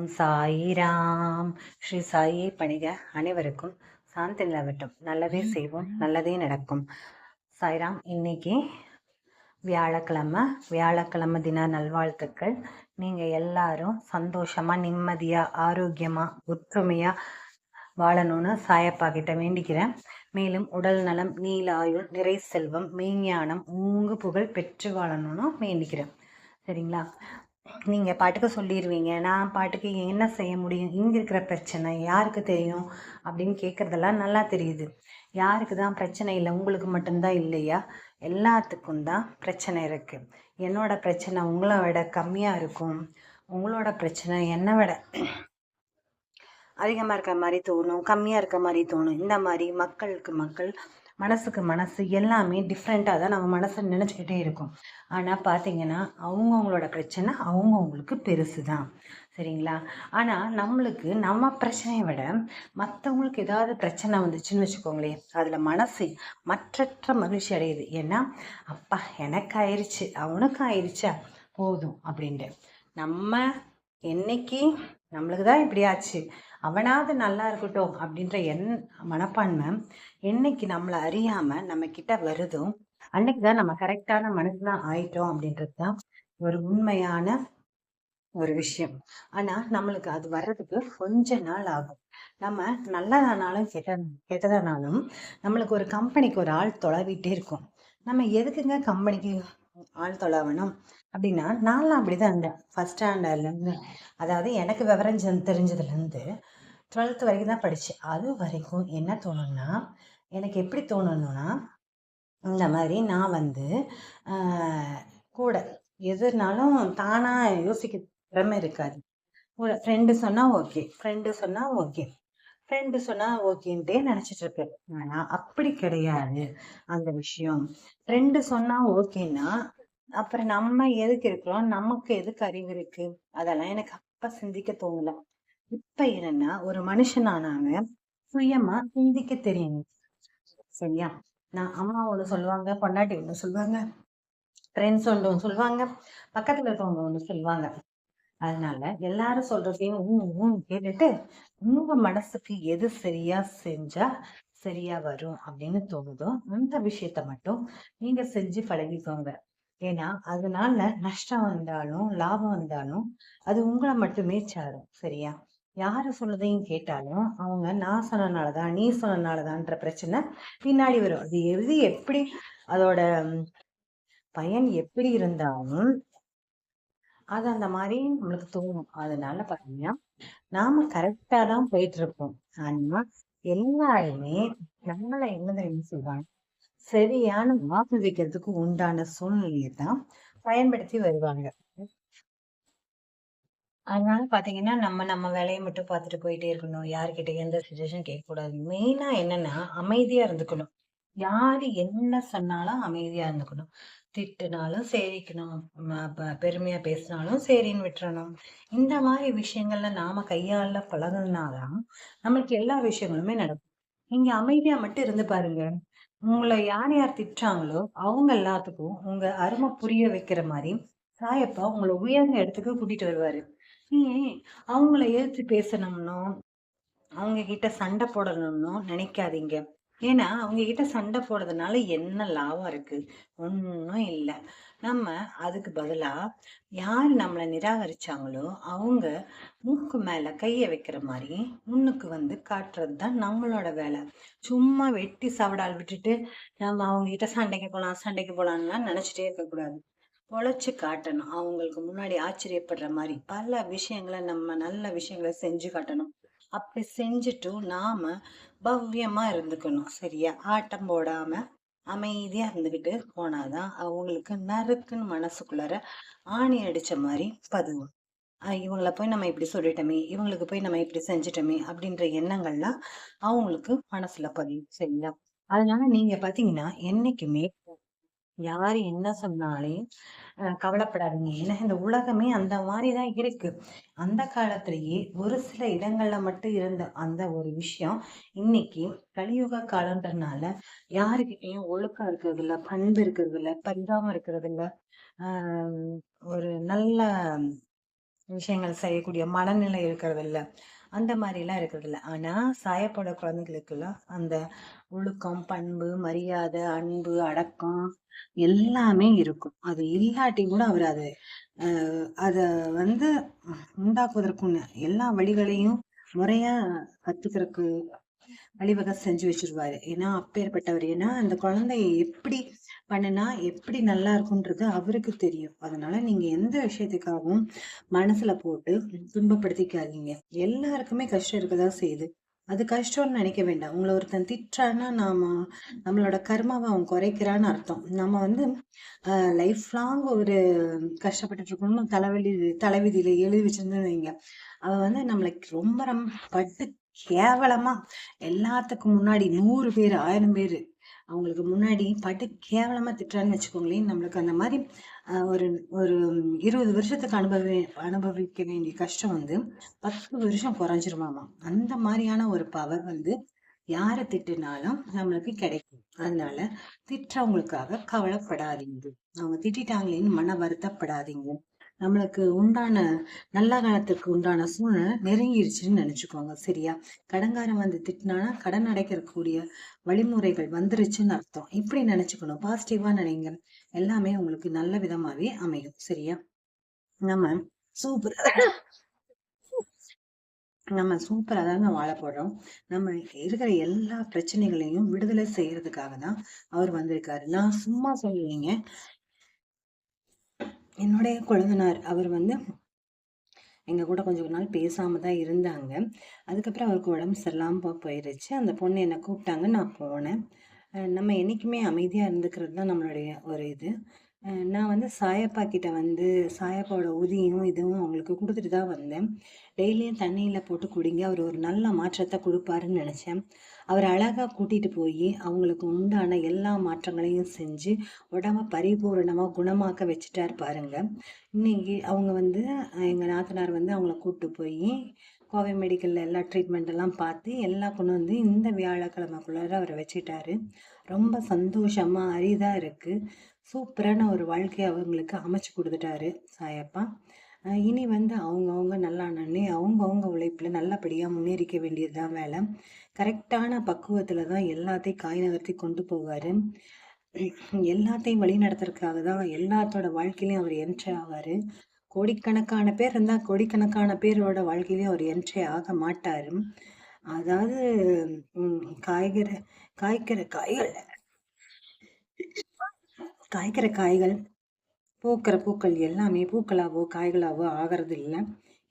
ஓம் சாயிராம் ஸ்ரீ சாயை பணிக அனைவருக்கும் சாந்தி நிலவட்டும். நல்லதே செய்வோம் நல்லதே நடக்கும். சாய்ராம் இன்னைக்கு வியாழக்கிழமை வியாழக்கிழமை தின நல்வாழ்த்துக்கள். நீங்கள் எல்லாரும் சந்தோஷமாக நிம்மதியாக ஆரோக்கியமாக ஒற்றுமையாக வாழணும்னு சாயப்பா கிட்ட வேண்டிக்கிறேன். மேலும் உடல் நலம் நீலாயுள் நிறை செல்வம் மெய்ஞானம் ஊங்கு புகழ் பெற்று வாழணும்னு வேண்டிக்கிறேன். சரிங்களா? நீங்கள் பாட்டுக்கு சொல்லிடுவீங்க நான் பாட்டுக்கு என்ன செய்ய முடியும்? இங்கே இருக்கிற பிரச்சனை யாருக்கு தெரியும்? அப்படின்னு கேட்குறதெல்லாம் நல்லா தெரியுது. யாருக்கு தான் பிரச்சனை இல்லை உங்களுக்கு மட்டும்தான் இல்லையா? எல்லாத்துக்கும் தான் பிரச்சனை இருக்குது என்னோட பிரச்சனை உங்களை விட கம்மியாக இருக்கும். உங்களோட பிரச்சனை என்னை விட அதிகமாக இருக்க மாதிரி தோணும். கம்மியாக இருக்க மாதிரி தோணும். இந்த மாதிரி மக்களுக்கு மக்கள் மனசுக்கு மனசு எல்லாமே டிஃப்ரெண்ட்டாக தான் நம்ம மனசை நினச்சிக்கிட்டே இருக்கும். ஆனால் பார்த்தீங்கன்னா அவங்கவுங்களோட பிரச்சனை அவங்கவுங்களுக்கு பெருசு தான். சரிங்களா? ஆனால் நம்மளுக்கு நம்ம பிரச்சனையை விட மற்றவங்களுக்கு ஏதாவது பிரச்சனை வந்துச்சுன்னு வச்சுக்கோங்களேன் அதில் மனசு மற்றற்ற மகிழ்ச்சி அடையுது. ஏன்னா அப்பா எனக்கு ஆயிடுச்சு அவனுக்கு ஆயிடுச்சா போதும் அப்படின்ட்டு. நம்ம என்னைக்கு நம்மளுக்கு தான் இப்படி ஆச்சு? அவனாவது நல்லா இருக்கட்டும் அப்படின்ற என் மனப்பான்மை என்னைக்கு நம்மளை அறியாமல் நம்ம கிட்ட வருதோ அன்னைக்கு தான் நம்ம கரெக்டான மனசு தான் ஆயிட்டோம் அப்படின்றது தான் ஒரு உண்மையான ஒரு விஷயம். ஆனா நம்மளுக்கு அது வர்றதுக்கு கொஞ்ச நாள் ஆகும். நம்ம நல்லதானாலும் கெட்ட கெட்டதானாலும் நம்மளுக்கு ஒரு கம்பெனிக்கு ஒரு ஆள் தொலைவிட்டே இருக்கும். நம்ம எதுக்குங்க கம்பெனிக்கு ஆள் தொலைவணும்? அப்படின்னா நான்லாம் அப்படிதான் இருந்தேன். ஃபஸ்ட் ஸ்டாண்டர்ட்லேருந்து அதாவது எனக்கு விவரம் தெரிஞ்சதுலேருந்து டுவெல்த் வரைக்கும் தான் படித்தேன் அது வரைக்கும் என்ன தோணுன்னா எனக்கு எப்படி தோணணும்னா இந்த மாதிரி நான் வந்து கூட எதுனாலும் தானாக யோசிக்க திறமை இருக்காது. ஒரு ஃப்ரெண்டு சொன்னால் ஓகே ஃப்ரெண்டு சொன்னால் ஓகே ஃப்ரெண்டு சொன்னால் ஓகேன்ட்டே நினச்சிட்டு இருப்பேன். ஆனால் அப்படி கிடையாது அந்த விஷயம். ஃப்ரெண்டு சொன்னால் ஓகேன்னா அப்புறம் நம்ம எதுக்கு இருக்கிறோம்? நமக்கு எதுக்கு அறிவு இருக்கு? அதெல்லாம் எனக்கு அப்ப சிந்திக்க தோணல. இப்ப என்னன்னா ஒரு மனுஷனானாங்க சுயமா சிந்திக்க தெரியணும் சரியா? நான் அம்மா ஒண்ணு சொல்லுவாங்க பொண்டாட்டி ஒண்ணு சொல்லுவாங்க ஃப்ரெண்ட்ஸ் ஒன்று சொல்லுவாங்க பக்கத்துல இருக்கவங்க ஒண்ணு சொல்லுவாங்க. அதனால எல்லாரும் சொல்றதையும் ஊ கேட்டுட்டு உங்க மனசுக்கு எது சரியா செஞ்சா சரியா வரும் அப்படின்னு தோணுதோ அந்த விஷயத்த மட்டும் நீங்க செஞ்சு பழகிக்கோங்க. ஏன்னா அதனால நஷ்டம் வந்தாலும் லாபம் வந்தாலும் அது உங்களை மட்டுமே சாரும் சரியா? யாரு சொன்னதையும் கேட்டாலும் அவங்க நான் சொன்னனாலதான் நீ சொன்னனாலதான்ற பிரச்சனை பின்னாடி வரும். அது எது எப்படி அதோட பயன் எப்படி இருந்தாலும் அது அந்த மாதிரி நம்மளுக்கு தோணும். அதனால பாத்தீங்கன்னா நாம கரெக்டா தான் போயிட்டு இருப்போம். ஆனா எல்லாருமே நம்மளை என்ன தெரியும் சொல்றாங்க? சரியான வாக்கு உண்டான சூழ்நிலையை தான் பயன்படுத்தி வருவாங்க. அதனால பாத்தீங்கன்னா நம்ம நம்ம வேலையை மட்டும் பார்த்துட்டு போயிட்டே இருக்கணும். யாருக்கிட்ட எந்த சுச்சுவேஷன் கேட்கக்கூடாது. மெயினா என்னன்னா அமைதியா இருந்துக்கணும். யாரு என்ன சொன்னாலும் அமைதியா இருந்துக்கணும். திட்டுனாலும் சேரிக்கணும். பெருமையா பேசினாலும் சரின்னு விட்டுறணும். இந்த மாதிரி விஷயங்கள்ல நாம கையாள பழகுனாதான் நம்மளுக்கு எல்லா விஷயங்களுமே நடக்கும். நீங்க அமைதியா மட்டும் இருந்து பாருங்க. உங்களை யார் யார் திட்டுறாங்களோ அவங்க எல்லாத்துக்கும் உங்க அருமை புரிய வைக்கிற மாதிரி சாயப்பா உங்களை உயர்ந்த இடத்துக்கு கூட்டிட்டு வருவாரு. நீ அவங்கள ஏற்று பேசணும்னோ அவங்க கிட்ட சண்டை போடணும்னோ நினைக்காதீங்க. ஏன்னா அவங்க கிட்ட சண்டை போடுறதுனால என்ன லாபம் இருக்கு? ஒன்றும் இல்லை. நம்ம அதுக்கு பதிலாக யார் நம்மளை நிராகரிச்சாங்களோ அவங்க மூக்கு மேலே கையை வைக்கிற மாதிரி முன்னுக்கு வந்து காட்டுறது தான் நம்மளோட வேலை. சும்மா வெட்டி சாப்பிடால் விட்டுட்டு நம்ம அவங்க கிட்ட சண்டைக்கு போகலாம் சண்டைக்கு போகலான்லாம் நினச்சிட்டே இருக்கக்கூடாது. உழைச்சி காட்டணும். அவங்களுக்கு முன்னாடி ஆச்சரியப்படுற மாதிரி பல விஷயங்களை நம்ம நல்ல விஷயங்களை செஞ்சு காட்டணும். அப்படி செஞ்சுட்டும் நாம பவ்யமா இருந்துக்கணும் சரியா? ஆட்டம் போடாம அமைதியா இருந்துகிட்டு போனாதான் அவங்களுக்கு நறுக்குன்னு மனசுக்குள்ளார ஆணி அடிச்ச மாதிரி பதுவும். இவங்களை போய் நம்ம இப்படி சொல்லிட்டோமே இவங்களுக்கு போய் நம்ம இப்படி செஞ்சிட்டோமே அப்படின்ற எண்ணங்கள்லாம் அவங்களுக்கு மனசுல பதிவு சரியா? அதனால நீங்க பாத்தீங்கன்னா என்னைக்குமே யார் என்ன சொன்னாலும் கவலைப்படாதீங்க. ஏன்னா இந்த உலகமே அந்த மாதிரி தான் இருக்கு. அந்த காலத்திலேயே ஒரு சில இடங்கள்ல மட்டும் இருந்த அந்த ஒரு விஷயம் இன்னைக்கு கலியுக காலன்றனால யாருக்கிட்டையும் ஒழுக்கம் இருக்கிறது இல்லை பண்பு இருக்கிறது இல்லை பரிதாபம் இருக்கிறது இல்லை ஒரு நல்ல விஷயங்கள் செய்யக்கூடிய மனநிலை இருக்கிறது இல்லை அந்த மாதிரிலாம் இருக்கிறது இல்லை ஆனால் சாயப்பட குழந்தைகளுக்கெல்லாம் அந்த ஒழுக்கம் பண்பு மரியாதை அன்பு அடக்கம் எல்லாமே இருக்கும். அது இல்லாட்டி கூட அவர் அதை அதை வந்து உண்டாக்குவதற்குன்னு எல்லா வழிகளையும் முறையா கத்துக்கிறதுக்கு வழிவகை செஞ்சு வச்சிருவாரு. ஏன்னா அப்பேற்பட்டவர் ஏன்னா அந்த குழந்தைய எப்படி பண்ணினா எப்படி நல்லா இருக்கும்ன்றது அவருக்கு தெரியும். அதனால நீங்க எந்த விஷயத்துக்காகவும் மனசுல போட்டு துன்பப்படுத்திக்காதீங்க. எல்லாருக்குமே கஷ்டம் இருக்கதான் செய்யுது. அது கஷ்டம்னு நினைக்க வேண்டாம். உங்களை ஒருத்தன் திட்டுறான்னா நாம நம்மளோட கர்மாவை அவன் குறைக்கிறான்னு அர்த்தம். நம்ம வந்து லைஃப் லாங் ஒரு கஷ்டப்பட்டுட்டு இருக்கணும்னு தலைவலி தலைவிதியில எழுதி வச்சிருந்தேன்னு வைங்க. அவன் வந்து நம்மளுக்கு ரொம்ப ரொம்ப பட்டு கேவலமா. எல்லாத்துக்கும் முன்னாடி நூறு பேர் ஆயிரம் பேர் அவங்களுக்கு முன்னாடி பட்டு கேவலமா திட்டுறான்னு வச்சுக்கோங்களேன். நம்மளுக்கு அந்த மாதிரி ஒரு ஒரு இருபது வருஷத்துக்கு அனுபவி அனுபவிக்க வேண்டிய கஷ்டம் வந்து பத்து வருஷம் குறைஞ்சிருமாமா. அந்த மாதிரியான ஒரு பவர் வந்து யாரை திட்டுனாலும் நம்மளுக்கு கிடைக்கும். அதனால திட்டுறவங்களுக்காக கவலைப்படாதீங்க. அவங்க திட்டாங்களேன்னு மன வருத்தப்படாதீங்க. நம்மளுக்கு உண்டான நல்ல காலத்துக்கு உண்டான சூழ்நிலை நெருங்கிருச்சுன்னு நினைச்சுக்கோங்க சரியா? கடங்காரன் வந்து திட்டினானா கடன் அடைக்கிறக்கூடிய வழிமுறைகள் வந்துருச்சுன்னு அர்த்தம். இப்படி நினைச்சுக்கணும். பாசிட்டிவா நினைங்க. எல்லாமே உங்களுக்கு நல்ல விதமாவே அமையும் சரியா? நம்ம சூப்பர் நம்ம சூப்பராக தாங்க வாழ போடுறோம் நம்ம இருக்கிற எல்லா பிரச்சனைகளையும் விடுதலை செய்யறதுக்காக தான் அவர் வந்திருக்காரு. நான் சும்மா சொல்லுவீங்க என்னுடைய கொழுந்தனார் அவர் வந்து எங்கள் கூட கொஞ்சம் நாள் பேசாமல் தான் இருந்தாங்க. அதுக்கப்புறம் அவருக்கு உடம்பு சரியில்லாமல் போயிருச்சு. அந்த பொண்ணு என்னை கூப்பிட்டாங்க. நான் போனேன். நம்ம என்றைக்குமே அமைதியாக இருந்துக்கிறது தான் நம்மளுடைய ஒரு இது. நான் வந்து சாயப்பா கிட்ட வந்து சாயப்பாவோட உதியும் இதுவும் அவங்களுக்கு கொடுத்துட்டு தான் வந்தேன். டெய்லியும் தண்ணியில் போட்டு குடிங்க. அவர் ஒரு நல்ல மாற்றத்தை கொடுப்பாருன்னு நினச்சேன். அவர் அழகாக கூட்டிகிட்டு போய் அவங்களுக்கு உண்டான எல்லா மாற்றங்களையும் செஞ்சு உடம்ப பரிபூரணமாக குணமாக்க வச்சுட்டார் பாருங்க. இன்னைக்கு அவங்க வந்து எங்கள் நாத்தனார் வந்து அவங்கள கூப்பிட்டு போய் கோவை மெடிக்கலில் எல்லா ட்ரீட்மெண்ட்டெல்லாம் பார்த்து எல்லாம் கொண்டு வந்து இந்த வியாழக்கிழமைக்குள்ளார அவரை வச்சுட்டாரு. ரொம்ப சந்தோஷமாக அரிதாக இருக்குது சூப்பரான ஒரு வாழ்க்கையை அவங்களுக்கு அமைச்சு கொடுத்துட்டாரு சாயப்பா. இனி வந்து அவங்கவுங்க நல்லா நன்னி அவங்கவுங்க உழைப்பில் நல்லபடியாக முன்னேறிக்க வேண்டியது தான் வேலை. கரெக்டான பக்குவத்தில் தான் எல்லாத்தையும் காய் நகர்த்தி கொண்டு போவார். எல்லாத்தையும் வழி நடத்துறதுக்காக தான் எல்லாத்தோட வாழ்க்கையிலையும் அவர் என்ட்ரி ஆவார். கோடிக்கணக்கான பேர் இருந்தால் கோடிக்கணக்கான பேரோட வாழ்க்கையிலையும் அவர் என்ட்ரி ஆக மாட்டார். அதாவது காய்கறி காய்க்கிற காய்கள் காய்க்கிற காய்கள் பூக்கிற பூக்கள் எல்லாமே பூக்களாவோ காய்களாவோ ஆகிறது இல்லை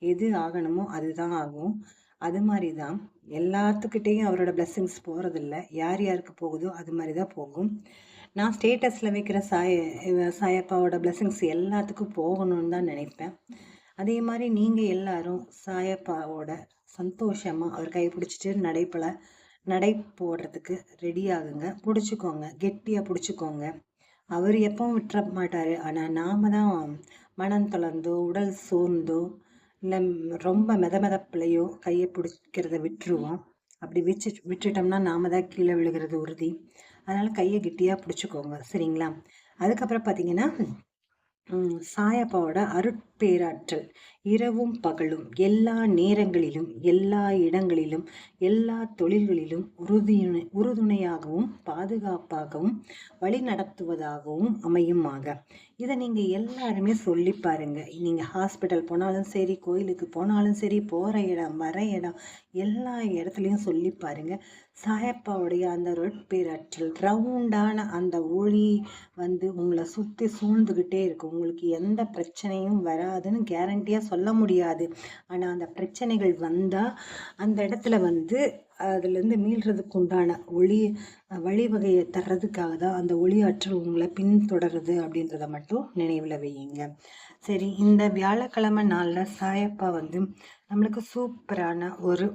எது ஆகணுமோ அதுதான் ஆகும். அது மாதிரி தான் எல்லாத்துக்கிட்டேயும் அவரோட பிளெஸ்ஸிங்ஸ் போகிறதில்ல யார் யாருக்கு போகுதோ அது மாதிரி தான் போகும். நான் ஸ்டேட்டஸில் வைக்கிற சாய சாயப்பாவோட பிளெஸ்ஸிங்ஸ் எல்லாத்துக்கும் போகணும்னு தான் நினைப்பேன். அதே மாதிரி நீங்கள் எல்லாரும் சாயப்பாவோட சந்தோஷமாக அவர் கை பிடிச்சிட்டு நடைப்பல நடை போடுறதுக்கு ரெடி ஆகுங்க. பிடிச்சிக்கோங்க. கெட்டியாக பிடிச்சிக்கோங்க. அவர் எப்பவும் விட்டுற மாட்டார் ஆனால் நாம் தான் மனம் தளர்ந்தோ உடல் சோர்ந்தோ இல்லை ரொம்ப மெத மெதப்பிலையோ கையை பிடிக்கிறத விட்டுருவோம். அப்படி விச்சு விட்டுட்டோம்னா நாம தான் கீழே விழுகிறது உறுதி. அதனால் கையை கெட்டியாக பிடிச்சிக்கோங்க. சரிங்களா? அதுக்கப்புறம் பார்த்தீங்கன்னா சாயப்பாவோட அருட்பேராற்றல். இரவும் பகலும் எல்லா நேரங்களிலும் எல்லா இடங்களிலும் எல்லா தொழில்களிலும் உறுதியுணை உறுதுணையாகவும் பாதுகாப்பாகவும் வழிநடத்துவதாகவும் அமையுமாக. இதை நீங்கள் எல்லாருமே சொல்லி பாருங்கள் நீங்கள் ஹாஸ்பிட்டல் போனாலும் சரி கோயிலுக்கு போனாலும் சரி போகிற இடம் வர இடம் எல்லா இடத்துலையும் சொல்லி பாருங்க. சாயப்பாவுடைய அந்த ரொட்பேராற்றல் ரவுண்டான அந்த ஒளி வந்து உங்களை சுற்றி சூழ்ந்துக்கிட்டே இருக்கும். உங்களுக்கு எந்த பிரச்சனையும் வராதுன்னு கேரண்டியாக சொல்ல முடியாது. ஆனால் அந்த பிரச்சனைகள் வந்தால் அந்த இடத்துல வந்து அதுலேருந்து மீள்றதுக்கு உண்டான ஒளி வழிவகையை தர்றதுக்காக தான் அந்த ஒளி ஆற்றல் உங்களை பின்தொடருது அப்படின்றத மட்டும் நினைவில் வையுங்க. சரி இந்த வியாழக்கிழமை நாளில் சாயப்பா வந்து நம்மளுக்கு சூப்பரான ஒரு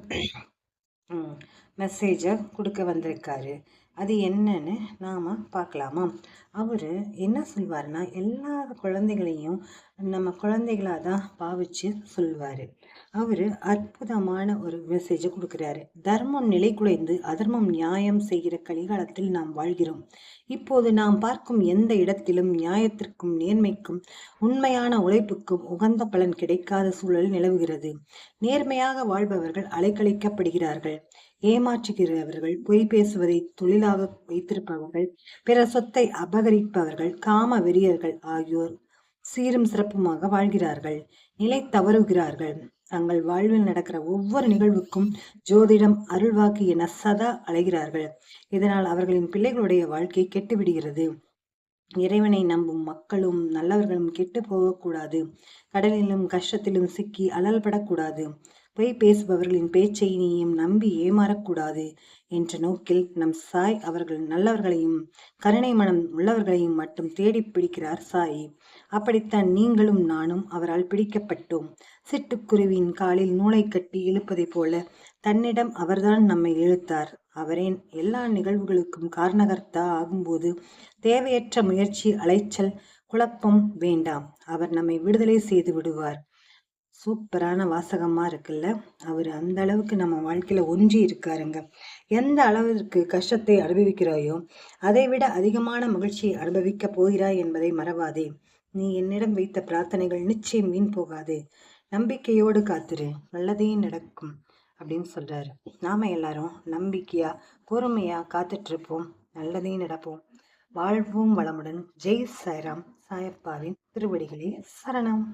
மெசேஜை கொடுக்க வந்திருக்காரு. அது என்னன்னு நாம் பார்க்கலாமா? அவர் என்ன சொல்வாருன்னா எல்லா குழந்தைகளையும் நம்ம குழந்தைகளாக தான் பாவிச்சு சொல்வார். அவர் அற்புதமான ஒரு மெசேஜை கொடுக்குறாரு. தர்மம் நிலை குலைந்து அதர்மம் நியாயம் செய்கிற கலிகாலத்தில் நாம் வாழ்கிறோம். இப்போது நாம் பார்க்கும் எந்த இடத்திலும் நியாயத்திற்கும் நேர்மைக்கும் உண்மையான உழைப்புக்கும் உகந்த பலன் கிடைக்காத சூழல் நிலவுகிறது. நேர்மையாக வாழ்பவர்கள் அலைக்கழிக்கப்படுகிறார்கள் ஏமாற்றுகிறவர்கள் பொய் பேசுவதை தொழிலாக வைத்திருப்பவர்கள் பிற சொத்தை அப அபகரிப்பவர்கள் காம வெறியர்கள் ஆகியோர் சீரும் சிறப்புமாக வாழ்கிறார்கள் நிலை தவறுகிறார்கள். தங்கள் வாழ்வில் நடக்கிற ஒவ்வொரு நிகழ்வுக்கும் ஜோதிடம் அருள்வாக்கு என சதா அலைகிறார்கள். இதனால் அவர்களின் பிள்ளைகளுடைய வாழ்க்கை கெட்டுவிடுகிறது. இறைவனை நம்பும் மக்களும் நல்லவர்களும் கெட்டு போகக்கூடாது. கடலிலும் கஷ்டத்திலும் சிக்கி அலல்படக்கூடாது பொய் பேசுபவர்களின் பேச்சை நீயும் நம்பி ஏமாறக்கூடாது என்ற நோக்கில் நம் சாய் அவர்கள் நல்லவர்களையும் கருணை மனம் உள்ளவர்களையும் மட்டும் தேடி பிடிக்கிறார் சாய். அப்படித்தான் நீங்களும் நானும் அவரால் பிடிக்கப்பட்டோம். சிட்டுக்குருவியின் காலில் நூலை கட்டி இழுப்பதைப் போல தன்னிடம் அவர்தான் நம்மை இழுத்தார். அவரே எல்லா நிகழ்வுகளுக்கும் காரணகர்த்தா ஆகும்போது தேவையற்ற முயற்சி அலைச்சல் குழப்பம் வேண்டாம். அவர் நம்மை விடுதலை செய்து விடுவார். சூப்பரான வாசகமாக இருக்குல்ல? அவர் அந்த அளவுக்கு நம்ம வாழ்க்கையில் ஒன்றி இருக்காருங்க. எந்த அளவிற்கு கஷ்டத்தை அனுபவிக்கிறாயோ அதை விட அதிகமான மகிழ்ச்சியை அனுபவிக்க போகிறாய் என்பதை மறவாதே. நீ என்னிடம் வைத்த பிரார்த்தனைகள் நிச்சயம் வீண் போகாது. நம்பிக்கையோடு காத்துரு. நல்லதையும் நடக்கும் அப்படின்னு சொல்கிறாரு நாம் எல்லாரும் நம்பிக்கையாக பொறுமையாக காத்துட்டு இருப்போம் நல்லதையும் நடப்போம். வாழ்வோம் வளமுடன். ஜெய் சாய்ராம் சாயப்பாவின் திருவடிகளே சரணம்.